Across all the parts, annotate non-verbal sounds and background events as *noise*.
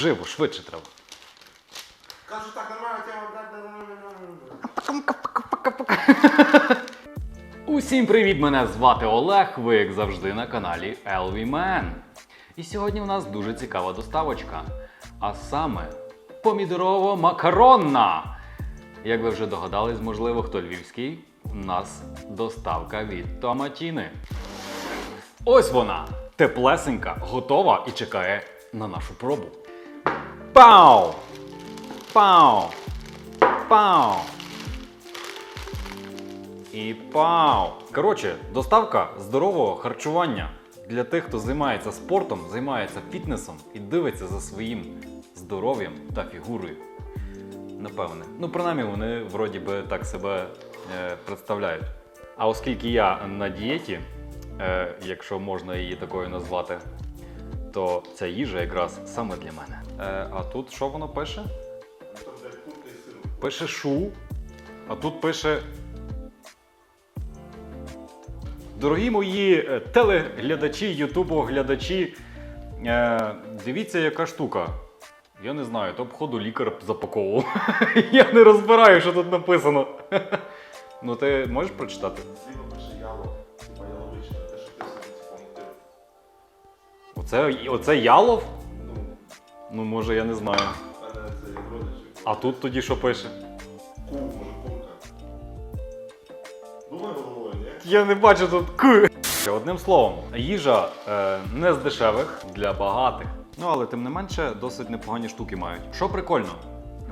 живо, швидше треба. Кажу, так, нормально, тема, Усім привіт! Мене звати Олег. Ви, як завжди, на каналі LV Man. І сьогодні у нас дуже цікава доставочка. А саме помідорово-макаронна. Як ви вже догадались, можливо, хто львівський, у нас доставка від Томатіни. Ось вона, теплесенька, готова і чекає на нашу пробу. Пау! Пау! Пау! І пау! Коротше, доставка здорового харчування для тих, хто займається спортом, займається фітнесом і дивиться за своїм здоров'ям та фігурою. Напевне. Ну, принаймні, вони вроді би так себе е, представляють. А оскільки я на дієті, е, якщо можна її такою назвати, то ця їжа якраз саме для мене. Е, а тут що воно пише? Пише шу, а тут пише. Дорогі мої е, телеглядачі, ютубоглядачі, е, дивіться, яка штука. Я не знаю, то походу лікар запаковував. *laughs* Я не розбираю, що тут написано. *laughs* Ну, ти можеш прочитати? Зліва пише яло, Оце, оце ялов? Ну, може, я не знаю. А тут тоді що пише? Ку, може, курка. Думай головою, ні? Я не бачу тут ку. Одним словом, їжа е, не з дешевих для багатих. Ну але тим не менше досить непогані штуки мають. Що прикольно?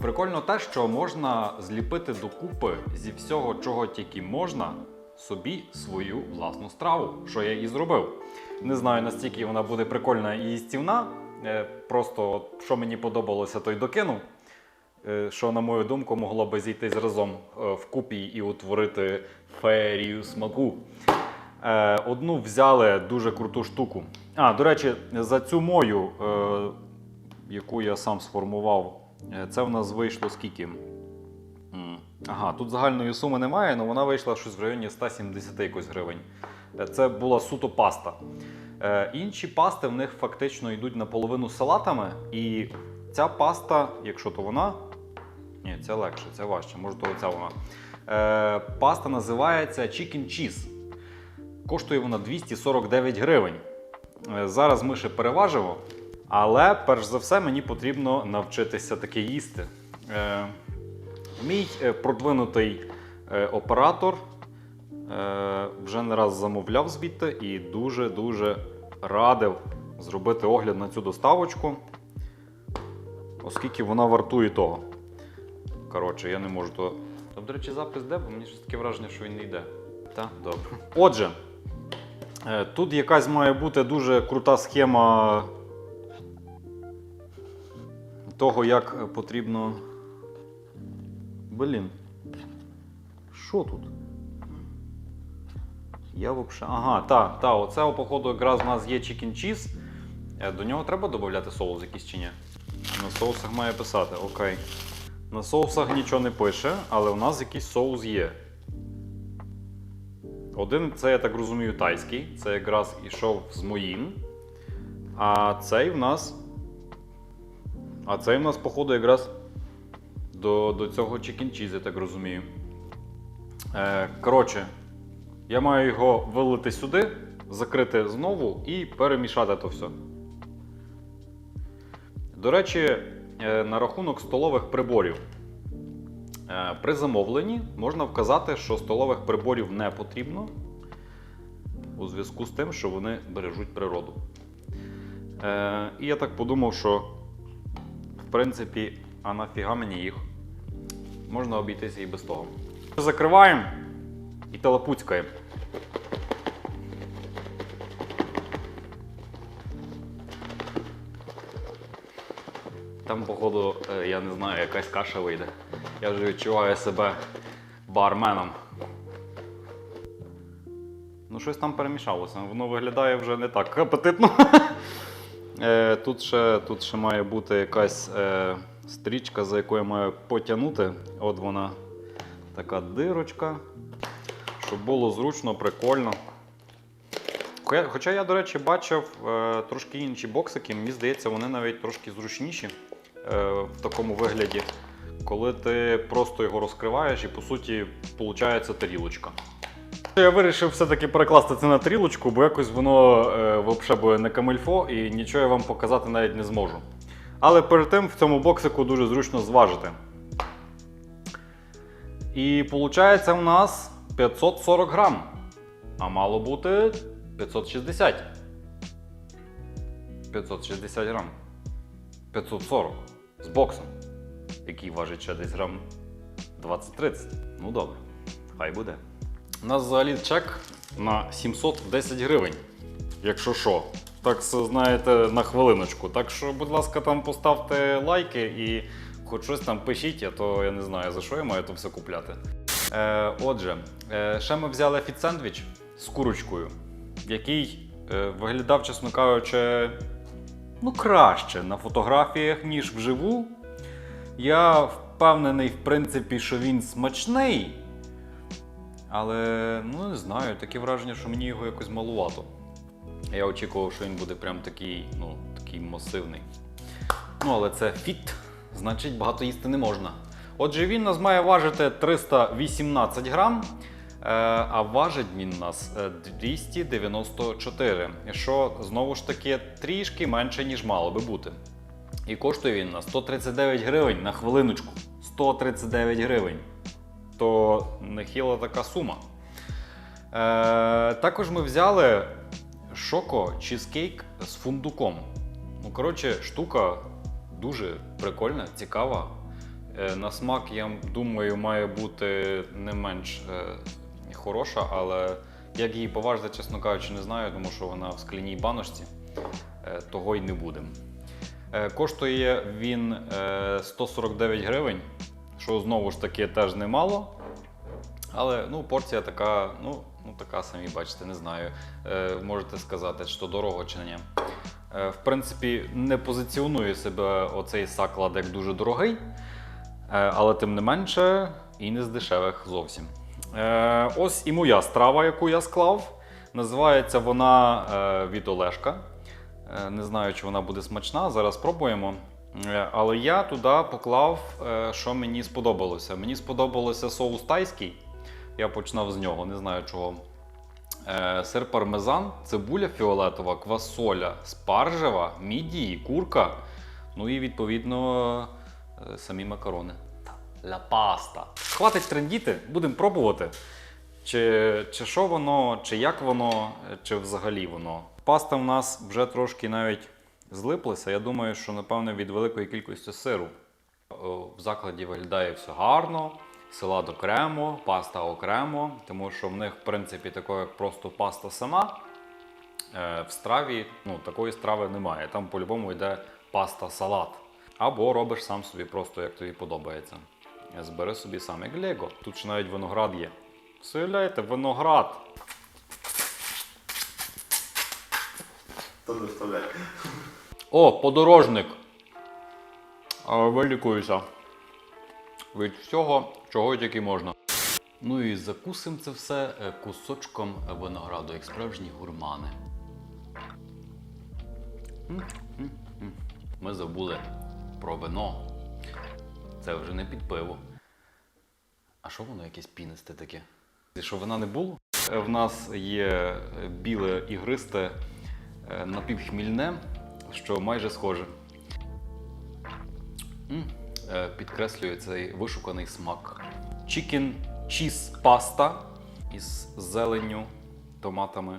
Прикольно те, що можна зліпити докупи зі всього, чого тільки можна, собі свою власну страву, що я і зробив. Не знаю, настільки вона буде прикольна і їстівна. Е, просто що мені подобалося, то й докинув. Е, що, на мою думку, могло би зійтись разом е, вкупі і утворити феєрію смаку. Одну взяли дуже круту штуку. А, до речі, за цю мою, яку я сам сформував, це в нас вийшло скільки? Ага, тут загальної суми немає, але вона вийшла щось в районі 170 якось гривень. Е, Це була суто паста. Е, інші пасти в них фактично йдуть наполовину салатами, і ця паста, якщо то вона. Ні, це легше, це важче, може то оця вона. Е, паста називається Chicken Cheese. Коштує вона 249 гривень. Е, Зараз ми ще переважимо, але перш за все мені потрібно навчитися таке їсти. Е, Мій е, продвинутий е, оператор е, вже не раз замовляв звідти і дуже-дуже радив зробити огляд на цю доставочку, оскільки вона вартує того. Коротше, я не можу то. Там, до речі, запис де, бо мені щось таке враження, що він не йде. Так, добре. Отже, тут якась має бути дуже крута схема того, як потрібно. Блін. Що тут? Я взагалі. Ага, так, та, оце, походу, якраз у нас є chicken cheese. Е, До нього треба додати соус якийсь чи ні? На соусах має писати, окей. На соусах нічого не пише, але у нас якийсь соус є. Один, це, я так розумію, тайський. Це якраз ішов з моїм. А цей в нас. А цей в нас, походу, якраз до, до цього cheese, я так розумію. Е, коротше, я маю його вилити сюди, закрити знову і перемішати то все. До речі, е, на рахунок столових приборів. Е, При замовленні можна вказати, що столових приборів не потрібно у зв'язку з тим, що вони бережуть природу. Е, І я так подумав, що в принципі, а нафіга мені їх? Можна обійтися і без того. Закриваємо і телепуцькаємо. Там, походу, е, я не знаю, якась каша вийде. Я вже відчуваю себе барменом. Ну, щось там перемішалося. Воно виглядає вже не так апетитно. *laughs* Е, Тут ще, тут ще має бути якась е, стрічка, за якою я маю потягнути. От вона така дирочка. Щоб було зручно, прикольно. Хоча я, до речі, бачив е, трошки інші боксики, мені здається, вони навіть трошки зручніші е, в такому вигляді, коли ти просто його розкриваєш і по суті виходить тарілочка. Я вирішив все-таки перекласти це на тарілочку, бо якось воно е, взагалі не камельфо і нічого я вам показати навіть не зможу. Але перед тим в цьому боксику дуже зручно зважити. І виходить у нас 540 грам. А мало бути 560. 560 грам. 540 з боксом, який важить ще десь грам 20-30. Ну добре, хай буде. У нас взагалі чек на 710 гривень. Якщо що. Так знаєте, на хвилиночку. Так що, будь ласка, там поставте лайки і хоч щось там пишіть, а то я не знаю за що я маю то все купляти. Е, отже, е, ще ми взяли фіт-сендвіч з курочкою, який е, виглядав, чесно кажучи, ну краще на фотографіях, ніж вживу. Я впевнений, в принципі, що він смачний. Але ну не знаю, таке враження, що мені його якось малувато. Я очікував, що він буде прям такий, ну, такий масивний. Ну, але це фіт, значить багато їсти не можна. Отже, він нас має важити 318 грам, е, а важить він нас е, 294. Що знову ж таки трішки менше, ніж мало би бути. І коштує він нас 139 гривень на хвилиночку. 139 гривень. То нехіла така сума. Е, також ми взяли шоко чізкейк з фундуком. Ну, коротше, штука дуже прикольна, цікава. Е, на смак, я думаю, має бути не менш е, хороша, але як її поважити, чесно кажучи, не знаю, тому що вона в скляній баночці. Е, того й не будемо. Е, коштує він е, 149 гривень, що знову ж таки теж немало. Але ну, порція така, ну, ну така самі бачите, не знаю. Е, можете сказати, що дорого чи ні. Е, в принципі, не позиціонує себе оцей заклад як дуже дорогий, е, але тим не менше і не з дешевих зовсім. Е, ось і моя страва, яку я склав. Називається вона е, від Олешка. Е, Не знаю, чи вона буде смачна, зараз спробуємо. Е, Але я туди поклав, е, що мені сподобалося. Мені сподобалося соус тайський. Я починав з нього, не знаю чого. Е, Сир пармезан, цибуля фіолетова, квасоля, спаржева, мідії, курка. Ну і відповідно е, самі макарони. Ла паста. Хватить трендіти, будемо пробувати. Чи, чи що воно, чи як воно, чи взагалі воно. Паста в нас вже трошки навіть злиплася. Я думаю, що напевно від великої кількості сиру. В закладі виглядає все гарно, салат окремо, паста окремо, тому що в них, в принципі, такого як просто паста сама. е, В страві ну, такої страви немає. Там по-любому йде паста-салат. Або робиш сам собі просто як тобі подобається. Збери собі сам як Лего. Тут ще навіть виноград є. Все уявляєте, виноград. О, подорожник. Вилікуюся. Від всього, чого тільки можна. Ну і закусим це все е, кусочком винограду, як справжні гурмани. Ми забули про вино. Це вже не під пиво. А що воно якесь пінисте таке? Що вина не було? Е, В нас є біле ігристе е, напівхмільне, що майже схоже. Підкреслює цей вишуканий смак. Chicken cheese паста із зеленню, томатами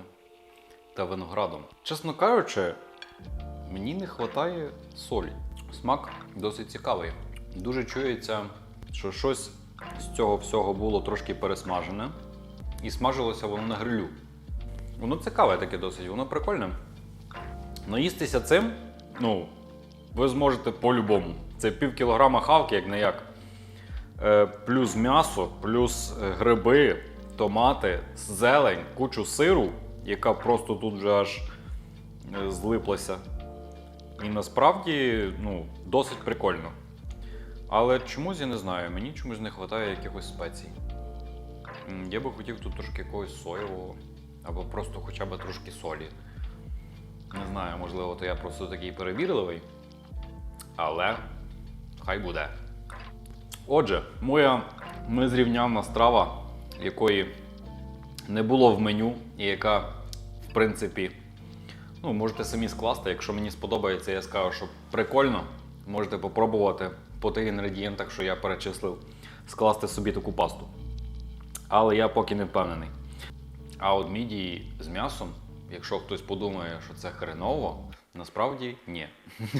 та виноградом. Чесно кажучи, мені не вистачає солі. Смак досить цікавий. Дуже чується, що щось з цього всього було трошки пересмажене, і смажилося воно на грилю. Воно цікаве таке досить, воно прикольне. Наїстися цим, ну, ви зможете по-любому. Це пів кілограма хавки, як не як. Е, плюс м'ясо, плюс е, гриби, томати, зелень, кучу сиру, яка просто тут вже аж е, злиплася. І насправді ну, досить прикольно. Але чомусь я не знаю, мені чомусь не вистачає якихось спецій. Я би хотів тут трошки якогось соєвого Або просто хоча б трошки солі. Не знаю, можливо, то я просто такий перевірливий. Але хай буде. Отже, моя незрівнянна страва, якої не було в меню, і яка, в принципі, ну, можете самі скласти. Якщо мені сподобається, я скажу, що прикольно. Можете попробувати по тих інгредієнтах, що я перечислив, скласти собі таку пасту. Але я поки не впевнений. А от мідії з м'ясом, якщо хтось подумає, що це хреново, насправді ні.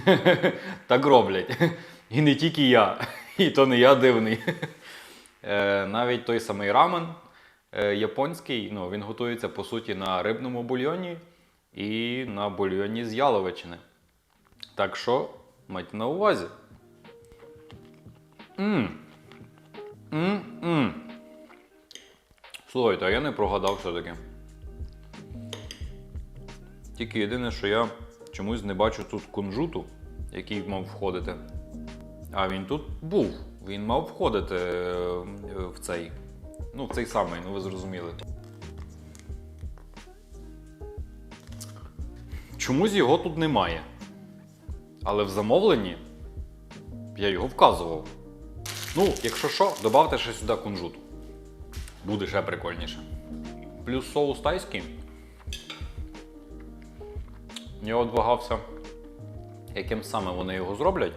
*laughs* так роблять. І не тільки я, і то не я дивний. Е, Навіть той самий рамен е, японський, ну, він готується по суті на рибному бульйоні і на бульйоні з яловичини. Так що майте на увазі. Мм. Слухайте, а я не прогадав все-таки. Тільки єдине, що я чомусь не бачу тут кунжуту, який мав входити. А він тут був. Він мав входити е, в цей. Ну, в цей самий, ну ви зрозуміли. Чомусь його тут немає. Але в замовленні я його вказував. Ну, якщо що, додавте ще сюди кунжуту. Буде ще прикольніше. Плюс соус тайський. Я от вагався, яким саме вони його зроблять.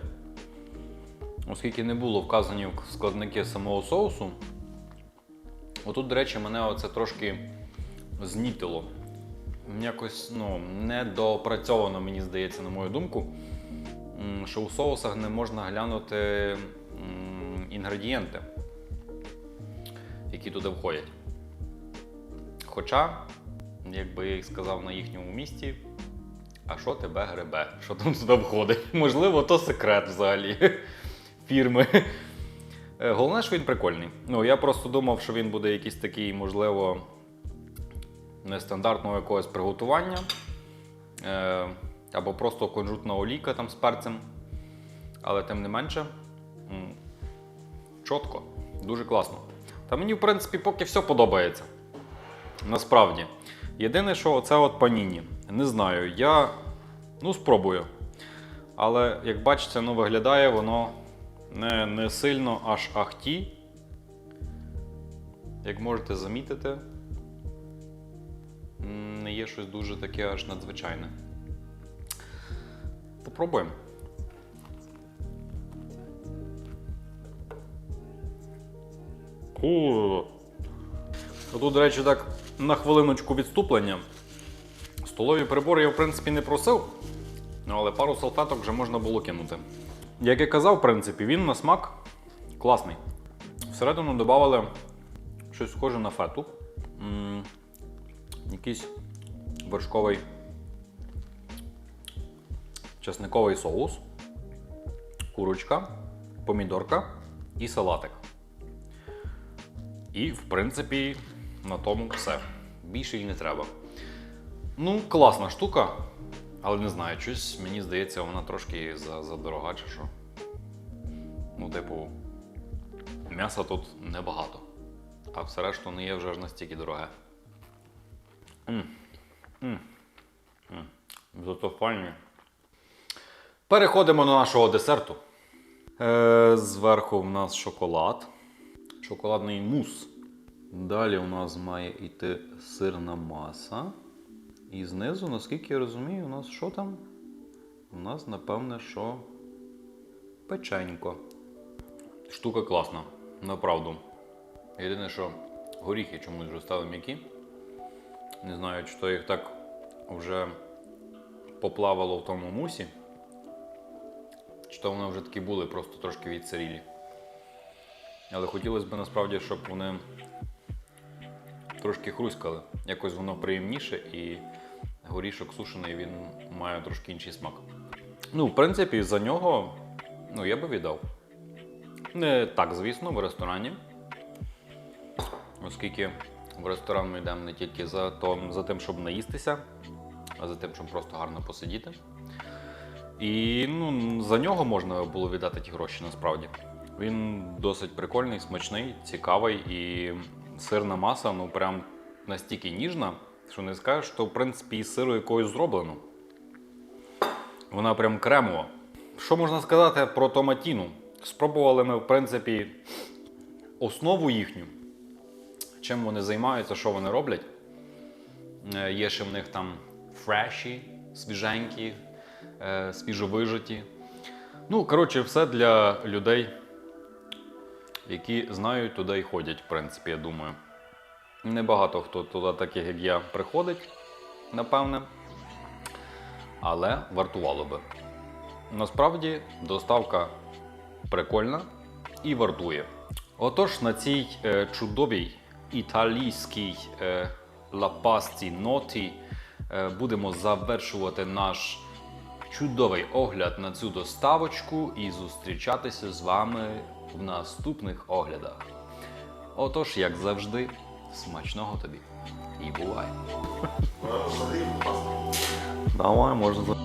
Оскільки не було вказані складники самого соусу. Отут, до речі, мене оце трошки знітило. Якось ну, недоопрацьовано, мені здається, на мою думку, що у соусах не можна глянути інгредієнти, які туди входять. Хоча, якби я і сказав на їхньому місці, а що тебе гребе? Що там туди входить? *laughs* Можливо, то секрет взагалі *laughs* фірми. Е, Головне, що він прикольний. Ну, я просто думав, що він буде якийсь такий, можливо, нестандартного якогось приготування. Е, або просто кунжутна олійка там з перцем. Але тим не менше, чітко, дуже класно. Та мені, в принципі, поки все подобається. Насправді. Єдине, що це от паніні. Не знаю, я ну, спробую. Але як бачите, ну, виглядає воно не, не сильно аж ахті. Як можете замітити, не є щось дуже таке аж надзвичайне. Попробуємо. О! Тут, до речі, так на хвилиночку відступлення. Столові прибори я, в принципі, не просив, але пару салфеток вже можна було кинути. Як я казав, в принципі, він на смак класний. Всередину додавали щось схоже на фету. Якийсь вершковий чесниковий соус, курочка, помідорка і салатик. І, в принципі, на тому все. Більше і не треба. Ну, класна штука, але не знаю, щось мені здається, вона трошки за- задорога чи що. Ну, типу, м'яса тут небагато. А все решту не є вже ж настільки дороге. М. Зато файні. Переходимо до нашого десерту. Е, зверху в нас шоколад. Шоколадний мус. Далі у нас має йти сирна маса. І знизу, наскільки я розумію, у нас що там? У нас, напевне, що печенько. Штука класна, направду. Єдине, що горіхи чомусь вже стали м'які. Не знаю, чи то їх так вже поплавало в тому мусі. Чи то вони вже такі були, просто трошки відсирілі. Але хотілося б насправді, щоб вони трошки хруськали. Якось воно приємніше і горішок сушений він має трошки інший смак. Ну, в принципі, за нього ну, я би віддав. Не так, звісно, в ресторані. Оскільки в ресторан ми йдемо не тільки за, то, за тим, щоб наїстися, а за тим, щоб просто гарно посидіти. І ну, за нього можна було віддати ті гроші насправді. Він досить прикольний, смачний, цікавий і сирна маса, ну прям настільки ніжна, Що не скажеш, то в принципі із сиру якогось зроблено. Вона прям кремова. Що можна сказати про томатіну? Спробували ми, в принципі, основу їхню. Чим вони займаються, що вони роблять. Е, Є ще в них там фреші, свіженькі, е, свіжовижаті. Ну, коротше, все для людей, які знають туди і ходять, в принципі, я думаю. Небагато хто туди, таких як я, приходить, напевне. Але вартувало би. Насправді доставка прикольна і вартує. Отож, на цій е, чудовій італійській е, лапасті ноті е, будемо завершувати наш чудовий огляд на цю доставочку і зустрічатися з вами в наступних оглядах. Отож, як завжди, смачного тобі і бувай! Давай, можна.